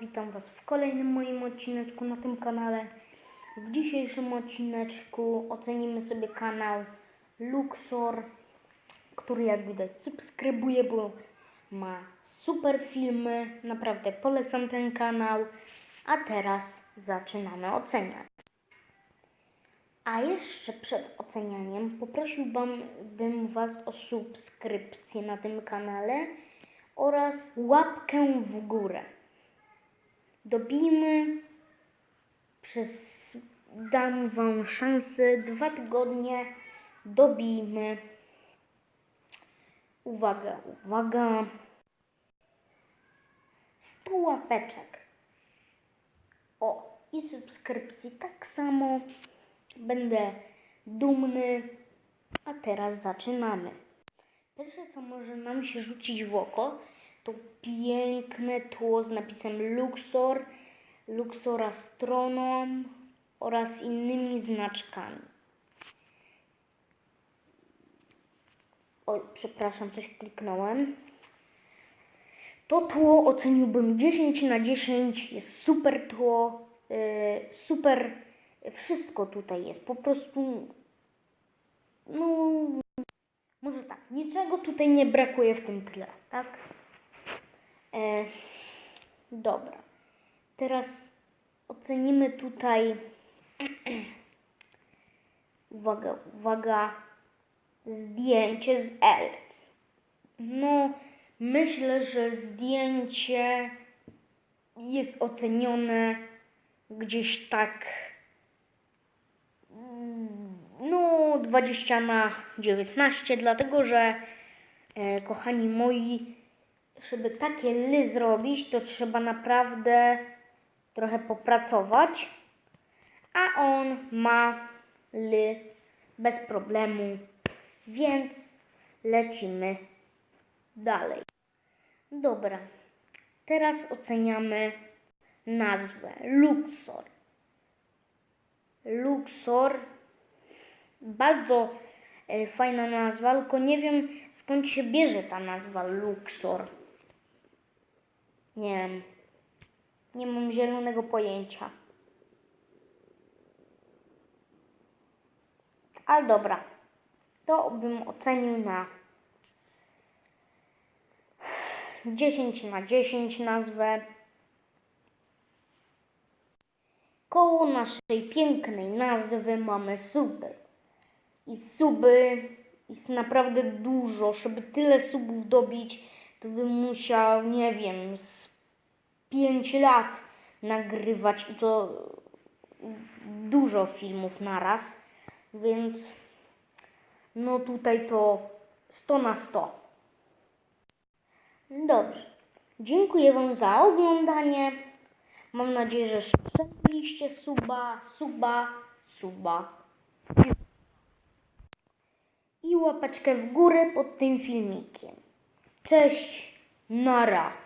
witam Was w kolejnym moim odcineczku na tym kanale. W dzisiejszym odcineczku ocenimy sobie kanał Luxor, który jak widać subskrybuję, bo ma super filmy. Naprawdę polecam ten kanał. A teraz zaczynamy oceniać. A jeszcze przed ocenianiem poprosiłbym bym Was o subskrypcję na tym kanale oraz łapkę w górę. Dobijmy przez dam Wam szansę. Dwa tygodnie dobijmy. Uwaga, uwaga. 100 łapeczek. O i subskrypcji. Tak samo będę dumny. A teraz zaczynamy. Pierwsze, co może nam się rzucić w oko, to piękne tło z napisem Luxor, Luxor Astronom oraz innymi znaczkami. Oj, przepraszam, coś kliknąłem. To tło oceniłbym 10 na 10. Jest super tło, yy, super wszystko tutaj jest. Po prostu, no, może tak, niczego tutaj nie brakuje w tym tle, tak? E, dobra. Teraz ocenimy tutaj. uwaga, uwaga. Zdjęcie z L. No, myślę, że zdjęcie jest ocenione gdzieś tak no 20 na 19, dlatego że e, kochani moi, żeby takie ly zrobić, to trzeba naprawdę trochę popracować, a on ma ly bez problemu, więc lecimy dalej. Dobra, teraz oceniamy nazwę Luxor. Luxor bardzo e, fajna nazwa, tylko nie wiem skąd się bierze ta nazwa Luxor. Nie wiem. Nie mam zielonego pojęcia. Ale dobra. To bym ocenił na 10 na 10 nazwę. Koło naszej pięknej nazwy mamy suby. I suby jest naprawdę dużo. Żeby tyle subów dobić, to bym musiał, nie wiem, z 5 lat nagrywać i to dużo filmów naraz. Więc no tutaj to 100 na 100. Dobrze. Dziękuję Wam za oglądanie. Mam nadzieję, że szczęście suba, suba, suba. I łapeczkę w górę pod tym filmikiem. Cześć, nara.